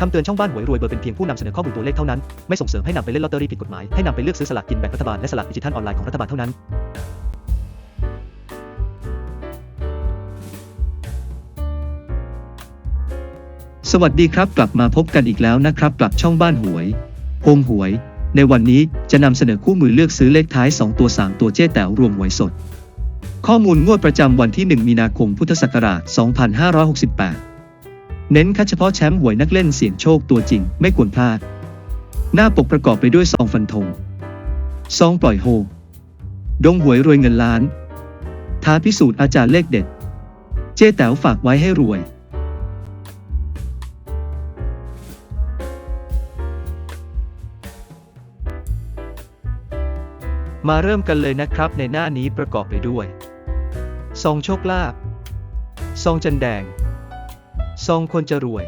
คำเตือนช่องบ้านหวยรวยเบอร์เป็นเพียงผู้นำเสนอข้อมูลตัวเลขเท่านั้น ไม่ส่งเสริมให้นำไปเล่นลอตเตอรี่ผิดกฎหมาย ให้นำไปเลือกซื้อสลากกินแบ่งรัฐบาลและสลากดิจิทัลออนไลน์ของรัฐบาลเท่านั้น สวัสดีครับ กลับมาพบกันอีกแล้วนะครับกลับช่องบ้านหวยโฮมหวย ในวันนี้จะนำเสนอคู่มือเลือกซื้อเลขท้าย 2 ตัว 3 ตัวเจ๊แต๋วรวมหวยสด ข้อมูลงวดประจำวันที่ 1 มีนาคมพุทธศักราช 2568 เน้นคัดเฉพาะแชมป์หวยนักเล่นเสี่ยงโชคตัวจริงไม่ควรพลาด หน้าปกประกอบไปด้วยซองฟันธงซองปล่อยโฮ ดงหวยรวยเงินล้าน ท้าพิสูจน์อาจารย์เลขเด็ด เจ๊แต๋วฝากไว้ให้รวยมาเริ่มกันเลยนะครับในหน้านี้ประกอบไปด้วยซองโชคลาภซองจันแดง ซองคนจะรวย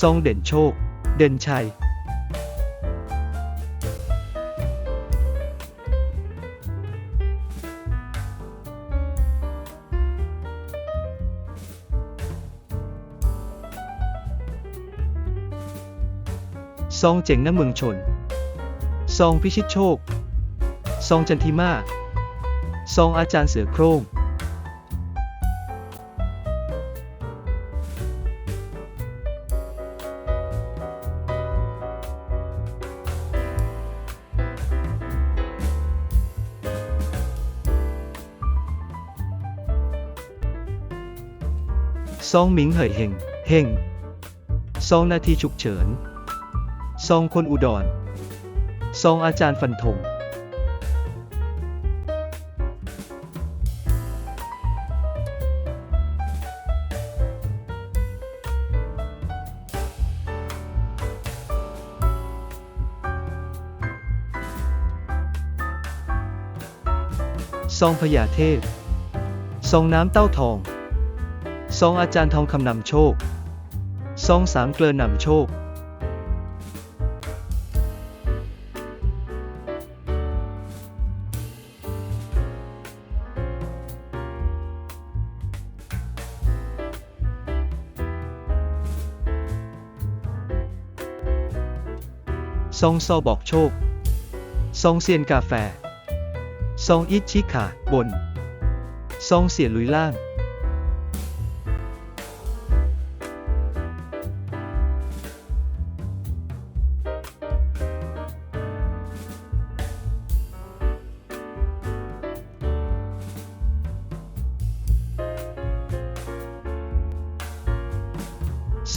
ซองเด่นโชค เด่นชัยซองเจ๋งน้ำเมืองชน ซองพิชิตโชค ซองจันทิมา ซองอาจารย์เสือโคร่ง ซองหมิงเหยเฮงเฮงซองนาทีฉุกเฉินซองคนอุดรซองอาจารย์ฟันธงซองพญาเทพ ซองน้ำเต้าทอง ซองอาจารย์ทองคำนำโชคซองสามเกลือนำโชค ซองซอบอกโชค ซองเซียนกาแฟ ซองอิชิขาบน ซองเสียลุยล่าง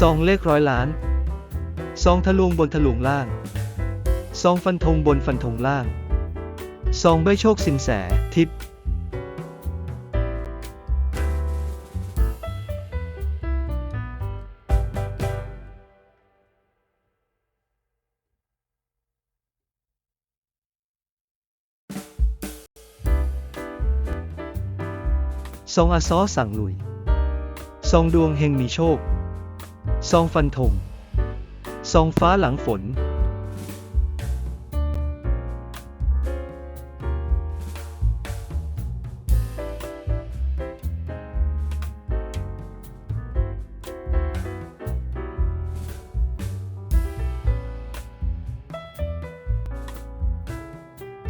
ซองเลขร้อยล้าน ซองทะลวงบนทะลวงล่าง ซองฟันธงบนฟันธงล่าง ซองใบโชคสินแส ทิพย์ซองอาซอสั่งลุยซองดวงเฮงมีโชค ซองฟันธงซองฟ้าหลังฝน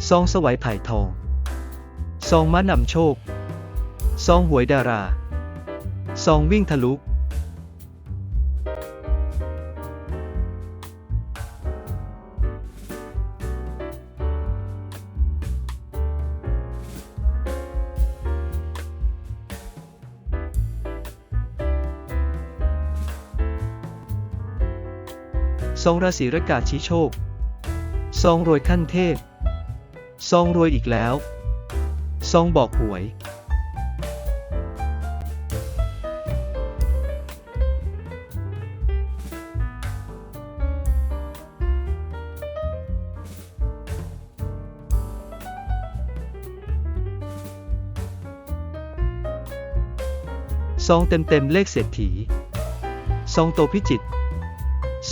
ซองสวัยไผ่ทอง ซองม้านำโชค ซองหวยดารา ซองวิ่งทะลุ ซองราศีรกาชี้โชคซองรวยขั้นเทพซองรวยอีกแล้วซองบอกหวยซองเต็มเต็มๆเลขเศรษฐีซองโตพิจิตร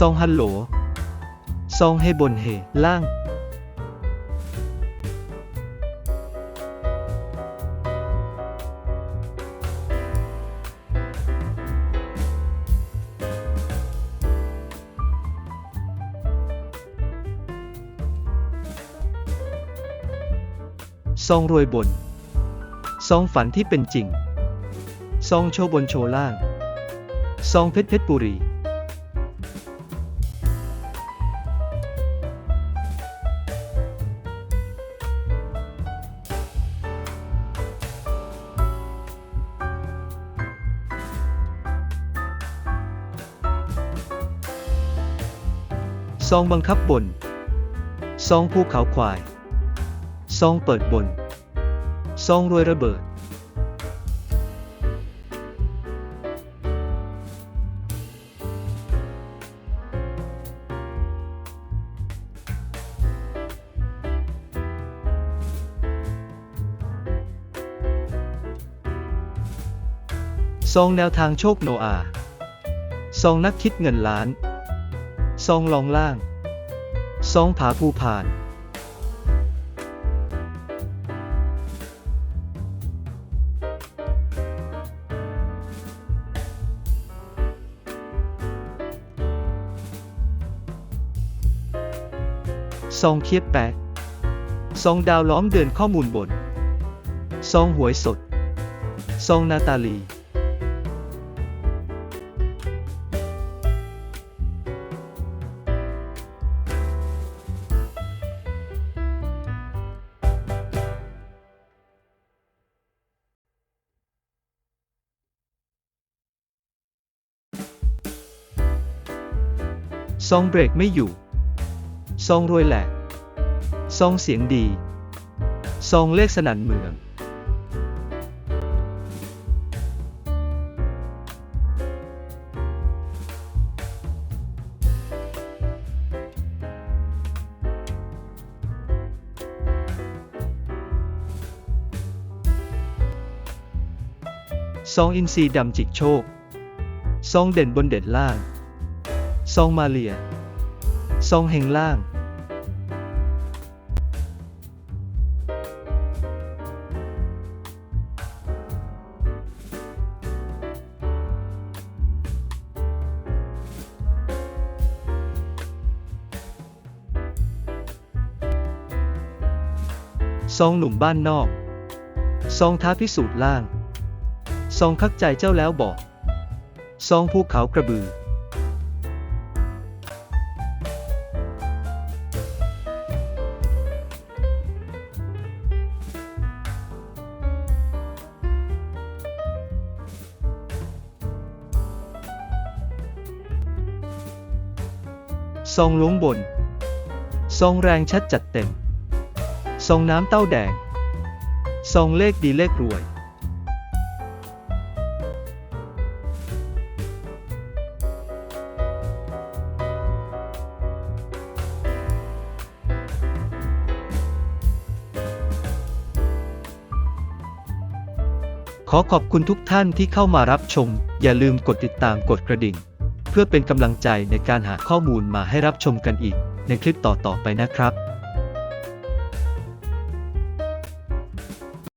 ซองฮัลโหล ซองให้บนเหล่างซองรวยบน ซองฝันที่เป็นจริง ซองโชว์บนโชว์ล่าง ซองเพชรเพชรบุรี ซองบังคับบน ซองภูเขาควาย ซองเปิดบน ซองรวยระเบิด ซองแนวทางโชคโนอา ซองนักคิดเงินล้าน ซองลองล่าง ซองผาภูพานซองเคียบแปะซองดาวล้อมเดินข้อมูลบน ซองหวยสด ซองนาตาลี ซองเบรกไม่อยู่ ซองรวยแหลกซองเสียงดี ซองเลขสนั่นเมืองซองอินซีดำจิกโชค ซองเด่นบนเด่นล่าง ซองมาเลีย ซองเฮงล่าง ซองหนุ่มบ้านนอก ซองท้าพิสูจน์ล่าง ซองคักใจเจ้าแล้วบอก ซองภูเขากระบือ ซองล้วงบนซองแรงชัดจัดเต็มซองน้ำเต้าแดงซองเลขดีเลขรวยขอขอบคุณทุกท่านที่เข้ามารับชม อย่าลืมกดติดตามกดกระดิ่ง เพื่อเป็นกำลังใจในการหาข้อมูลมาให้รับชมกันอีกในคลิปต่อๆไปนะครับ